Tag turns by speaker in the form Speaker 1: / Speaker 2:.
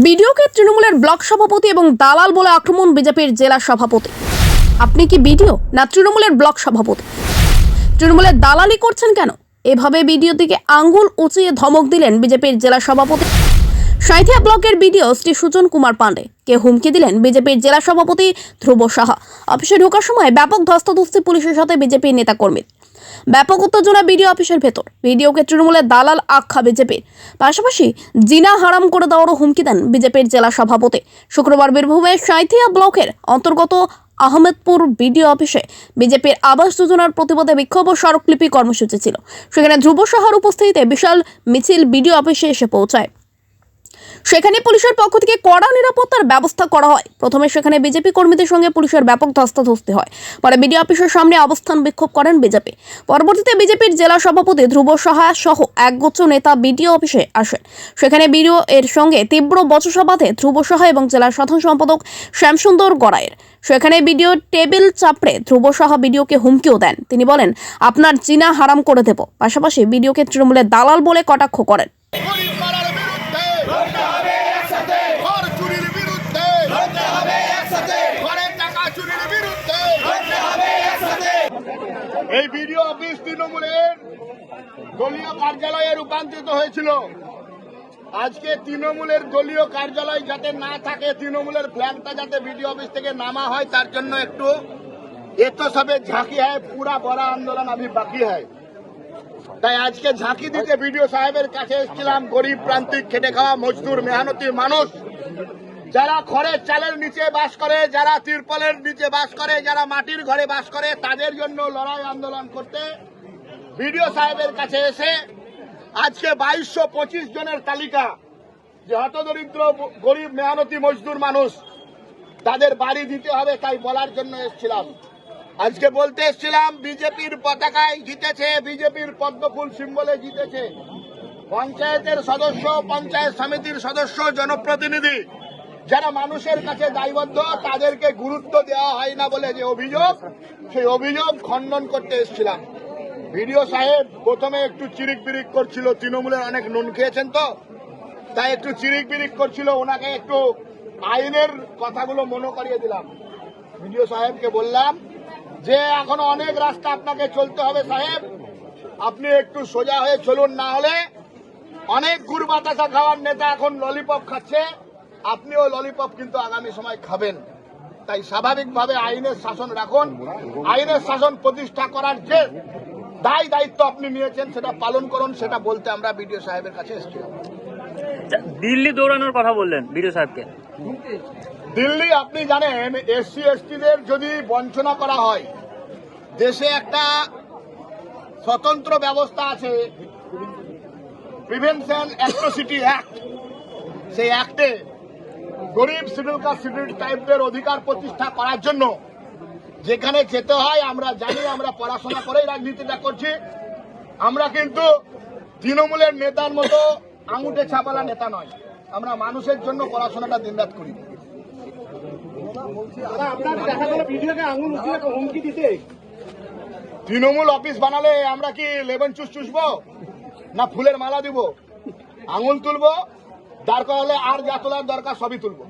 Speaker 1: বিডিওকে তৃণমূলের ব্লক সভাপতি এবং দালাল বলে আক্রমণ বিজেপির জেলা সভাপতি। আপনি কি বিডিও না তৃণমূলের ব্লক সভাপতি? তৃণমূলের দালালি করছেন কেন? এভাবে বিডিও দিকে আঙ্গুল উঁচিয়ে ধমক দিলেন বিজেপির জেলা সভাপতি। সাঁথিয়া ব্লকের বিডিও শ্রী সুজন কুমার পাণ্ডে। কে হুমকি দিলেন বিজেপির জেলা সভাপতি ধ্রুব সাহা। অফিসে ঢোকার সময় ব্যাপক ধস্তাধস্তি পুলিশের সাথে বিজেপির নেতাকর্মীর। ব্যাপক উত্তেজনা বিডিও অফিসের ভেতর। বিডিও বিডিওকে তৃণমূলের দালাল আখ্যা বিজেপির। পাশাপাশি জিনা হারাম করে দেওয়ারও হুমকি দেন বিজেপির জেলা সভাপতি। শুক্রবার বীরভূমের সাঁথিয়া ব্লকের অন্তর্গত আহমেদপুর বিডিও অফিসে বিজেপির আবাস যোজনার প্রতিবাদে বিক্ষোভ ও স্মারকলিপি কর্মসূচি ছিল। সেখানে ধ্রুব সাহার উপস্থিতিতে বিশাল মিছিল বিডিও অফিসে এসে পৌঁছায়। সেখানে পুলিশের পক্ষ থেকে কড়া নিরাপত্তার ব্যবস্থা করা হয়। প্রথমে সেখানে বিজেপি কর্মীদের সঙ্গে পুলিশের ব্যাপক ধস্তাধস্তি হয়। পরে বিডিও অফিসের সামনে অবস্থান বিক্ষোভ করেন বিজেপি। পরবর্তীতে বিজেপির জেলা সভাপতি ধ্রুব সাহা সহ একগুচ্ছ নেতা বিডিও অফিসে আসেন। সেখানে বিডিও এর সঙ্গে তীব্র বচসা ধ্রুব সাহা এবং জেলার সাধারণ সম্পাদক শ্যামসুন্দর গড়াইয়ের। সেখানে বিডিও টেবিল চাপড়ে ধ্রুব সাহা বিডিওকে হুমকিও দেন। তিনি বলেন, আপনার চীনা হারাম করে দেব। পাশাপাশি বিডিওকে তৃণমূলের দালাল বলে কটাক্ষ করেন।
Speaker 2: এই ভিডিও অফিস তৃণমূলের দলীয় কার্যালয়ে রূপান্তরিত হয়েছিল। আজকে তৃণমূলের দলীয় কার্যালয় যাতে না থাকে, তৃণমূলের ফ্ল্যাগটা যাতে ভিডিও অফিস থেকে নামা হয়, তার জন্য একটু এত সবে ঝাঁকি হয়, পুরা বড় আন্দোলন আমি বাকি হয়। তাই আজকে ঝাঁকি দিতে বিডিও সাহেবের কাছে এসেছিলাম, গরিব প্রান্তিক, খেটে খাওয়া, মজদুর মেহনতি মানুষ। যারা খড়ের চালের নিচে বাস করে, যারা তিরপলের নিচে বাস করে, যারা মাটির ঘরে বাস করে, তাদের জন্য লড়াই আন্দোলন করতে বিডিও সাহেবের কাছে এসে আজকে বাইশশো পঁচিশ জনের তালিকা যে হতদরিদ্র গরিব, মেহনতি, মজদুর মানুষ তাদের বাড়ি দিতে হবে তাই বলার জন্য এসেছিলাম। আজকে বলতে এসেছিলাম, বিজেপির পতাকায় জিতেছে, বিজেপির পদ্মফুল সিম্বলে জিতেছে। পঞ্চায়েতের সদস্য, পঞ্চায়েত সমিতির সদস্য, জনপ্রতিনিধি যারা মানুষের কাছে দায়বদ্ধ, তাদেরকে গুরুত্ব দেওয়া হয় না বলে যে অভিযোগ, সেই অভিযোগ খণ্ডন করতে এসেছিলাম। ভিডিও সাহেব প্রথমে একটু চিরিক বিরিক করছিল, তৃণমূলের অনেক নুন খেয়েছেন তো? তাই একটু চিরিক বিরিক করছিল, ওনাকে একটু আইনের কথাগুলো মনে করিয়ে দিলাম। ভিডিও সাহেবকে বললাম যে, এখন অনেক রাস্তা আপনাকে চলতে হবে সাহেব। আপনি একটু সোজা হয়ে চলুন, না হলে অনেক গুড় বাতাসা খাওয়ার নেতা এখন ললিপপ খাচ্ছে। আপনিও ললিপপ কিন্তু আগামী সময় খাবেন। তাই স্বাভাবিকভাবে আইনের শাসন রাখুন। আইনের শাসন প্রতিষ্ঠা করার যে দায় দায়িত্ব আপনি নিয়েছেন সেটা পালন করুন সেটা বলতে আমরা বিডিও সাহেবের কাছে এসেছিলাম।
Speaker 3: দিল্লি দৌড়ানোর কথা বললেন বিডিও সাহেবকে।
Speaker 2: দিল্লি আপনি জানেন এসসি এসটিদের যদি বঞ্চনা করা হয় দেশে একটা স্বতন্ত্র ব্যবস্থা আছে প্রিভেনশন অ্যাট্রোসিটি অ্যাক্ট সেই অ্যাক্টে গরিব শিডিউল কাস্ট শিডিউল টাইপদের অধিকার প্রতিষ্ঠা করার জন্য যেখানে যেতে হয় আমরা জানি আমরা পড়াশোনা করেই রাজনীতিটা করছি। আমরা কিন্তু তৃণমূলের নেতার মতো আঙুঠে ছাপালা নেতা নয়। আমরা মানুষের জন্য পড়াশোনাটা দিনরাত করি। তৃণমূল অফিস বানালে আমরা কি লেবন চুস চুষবো না ফুলের মালা দিব? আঙুল তুলবো? দরকার হলে আর যা তোলার দরকার সবই তুলবো।